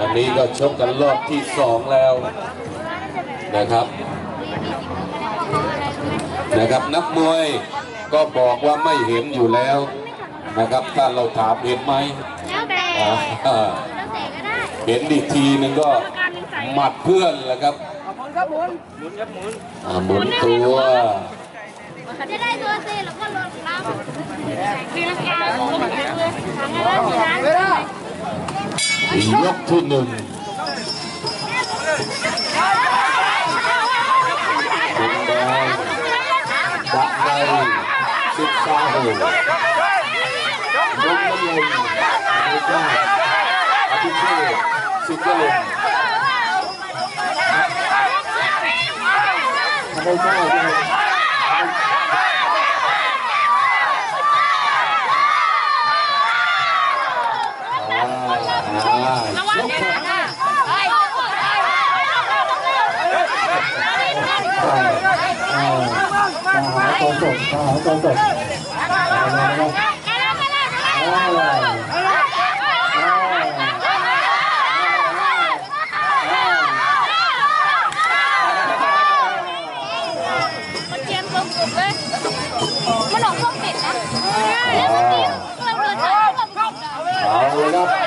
อันนี้ก็ชกกันรอบที่สองแล้วนะครับนะครับนักมวยก็บอกว่าไม่เห็นอยู่แล้วนะครับถ้าเราถามเห็นไหมแล้วแต่อ่าแล้วแต่ก็ได้เห็นอีกทีหนึ่งก็หมัดเพื่อนแหละครับอ่าหมุนตัวจะได้ตัวเซแล้วก็ลงน้ำมีราคาลงเลยทางอะไรที่ร้านยกที่หนึ่งคุณแดงดักได้สิบสาหูยกน้ำลง Joktunen. Cũng đã bạn đây xích xa hồ. Giống lắm lên, người ta, ở phía kia, xích ra lên. con cột con con cột con subscribe con kênh con Mì con Để con bỏ con những con hấp con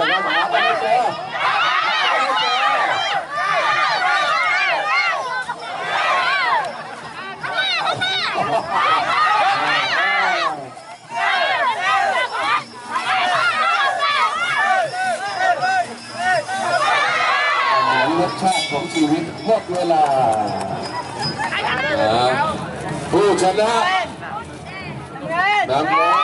รับหาไม่เจอเหมือนรสชาติของชีวิตหมดเวลาผู้ชนะ That's right.